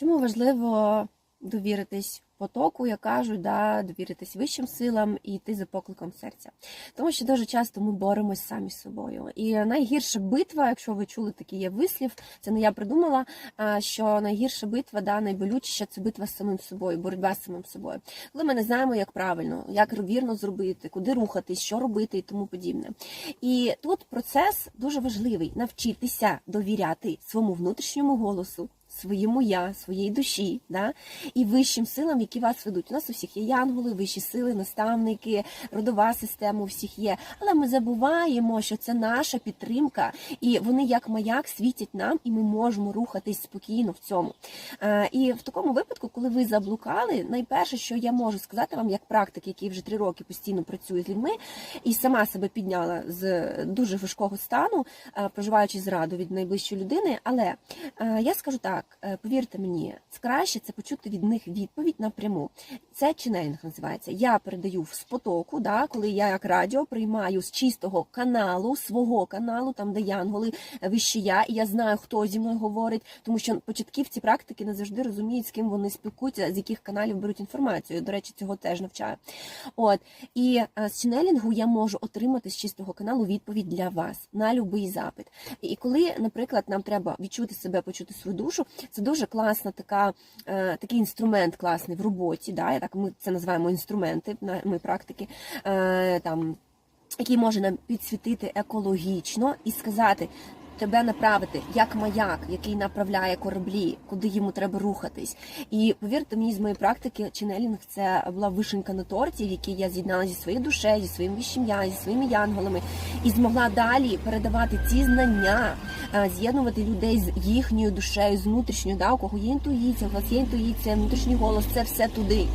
Чому важливо довіритись потоку, як кажуть, да, довіритись вищим силам і йти за покликом серця? Тому що дуже часто ми боремось самі з собою. І найгірша битва, якщо ви чули такий є вислів, це не я придумала. Що найгірша битва, да, найболючіша це битва з самим собою, боротьба з самим собою. Коли ми не знаємо, як правильно, як вірно зробити, куди рухатись, що робити і тому подібне. І тут процес дуже важливий навчитися довіряти своєму внутрішньому голосу. Своєму я, своїй душі, да? і вищим силам, які вас ведуть. У нас у всіх є янголи, вищі сили, наставники, родова система у всіх є. Але ми забуваємо, що це наша підтримка, і вони як маяк світять нам, і ми можемо рухатись спокійно в цьому. Е, І в такому випадку, коли ви заблукали, найперше, що я можу сказати вам, як практик, який вже три роки постійно працює з людьми, і сама себе підняла з дуже важкого стану, е, проживаючи зраду від найближчої людини. Але е, я скажу так: е, повірте мені, краще це почути від них відповідь напряму. Це ченелінг називається. Я передаю з потоку, да, коли я як радіо приймаю з чистого каналу, свого каналу, там де янголи, е, вище я, і я знаю, хто зі мною говорить, тому що початківці практики не завжди розуміють, з ким вони спілкуються, з яких каналів беруть інформацію. До речі, цього теж навчаю. От і е, з ченелінгу я можу отримати з чистого каналу відповідь для вас на будь-який запит. І коли, наприклад, нам треба відчути себе, почути свою душу, це дуже класна така, е, такий інструмент класний в роботі. Да? Так ми це називаємо інструменти, ми практики е, там. Який може нам підсвітити екологічно і сказати, тебе направити як маяк, який направляє кораблі, куди йому треба рухатись. І повірте мені, з моєї практики, ченелінг це була вишенька на торті, в якій я з'єднала зі своєю душею, зі своїм вищим я, зі своїми янголами, і змогла далі передавати ці знання, е, з'єднувати людей з їхньою душею, з внутрішньою, да, у кого є інтуїція, у вас є інтуїція, внутрішній голос, це все туди.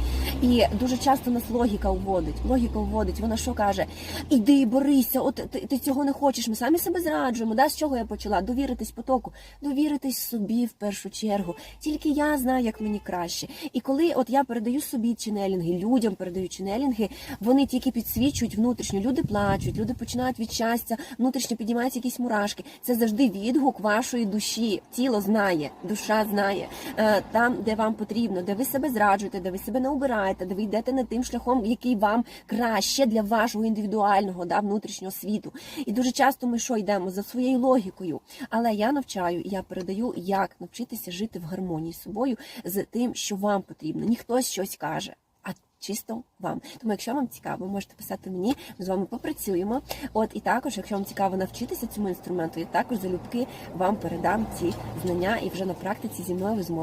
І дуже часто нас логіка вводить. Логіка вводить. Вона що каже? Іди, борися, от ти, ти цього не хочеш. Ми самі себе зраджуємо. Да? З чого я почала? Довіритись потоку, довіритись собі в першу чергу. Тільки я знаю, як мені краще. І коли от я передаю собі ченелінги, людям передаю ченелінги, вони тільки підсвічують внутрішньо. Люди плачуть, люди починають від щастя, внутрішньо піднімаються якісь мурашки. Це завжди відгук вашої душі. Тіло знає, душа знає Е, там, де вам потрібно, де ви себе зраджуєте, де ви себе не обираєте, де ви йдете не тим шляхом, який вам краще для вашого індивідуального да, внутрішнього світу. І дуже часто ми що йдемо за своєю логікою. Але я навчаю, і я передаю, як навчитися жити в гармонії з собою, з тим, що вам потрібно. Ніхто щось каже. Чисто вам. Тому, якщо вам цікаво, можете писати мені, ми з вами попрацюємо. От і також, якщо вам цікаво навчитися цьому інструменту, я також залюбки вам передам ці знання, і вже на практиці зі мною ви зможете.